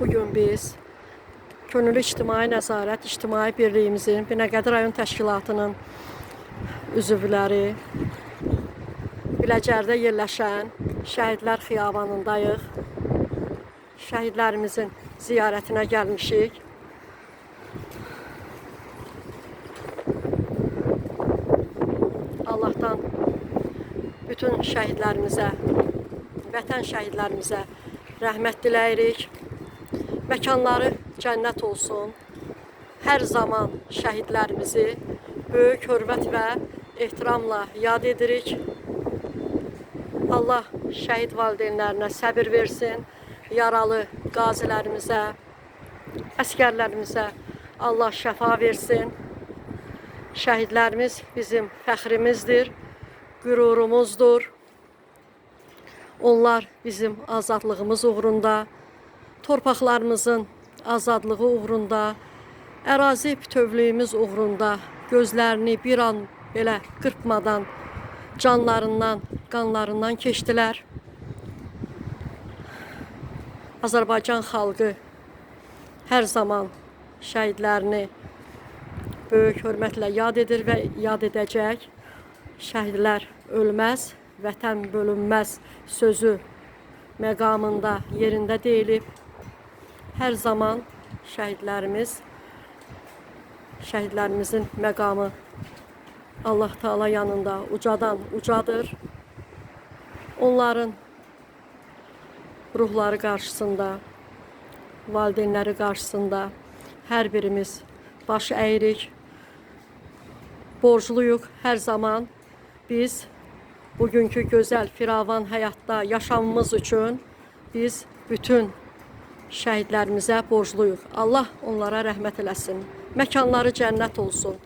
Bugün biz Könüllü İctimai Nəzarət İctimai Birliyimizin Binəqədi rayon təşkilatının üzvləri Biləcərdə yerləşən Şəhidlər Xiyabanındayıq. Şəhidlərimizin ziyarətinə gəlmişik. Allahdan bütün şəhidlərimizə, vətən şəhidlərimizə rəhmət diləyirik. Məkanları cənnət olsun. Hər zaman şəhidlərimizi böyük hörmət və ehtiramla yad edirik. Allah şəhid valideynlərinə səbir versin. Yaralı qazilərimizə, əskərlərimizə Allah şəfa versin. Şəhidlərimiz bizim fəxrimizdir, qürurumuzdur. Onlar bizim azadlığımız uğrunda, torpaqlarımızın azadlığı uğrunda, ərazi bütövlüyümüz uğrunda gözlərini bir an belə qırpmadan canlarından, qanlarından keçdilər. Azərbaycan xalqı hər zaman şəhidlərini böyük hörmətlə yad edir və yad edəcək. Şəhidlər ölməz, vətən bölünməz sözü məqamında yerində deyilib. Hər zaman şəhidlərimiz şəhidlərimizin məqamı Allah Taala yanında ucadan ucadır. Onların ruhları qarşısında, valideynləri qarşısında hər birimiz baş əyirik. Borcluyuq hər zaman biz bugünkü gözəl firavan həyatda yaşamımız üçün biz bütün şəhidlərimizə borcluyuq. Allah onlara rəhmət eləsin. Məkanları cənnət olsun.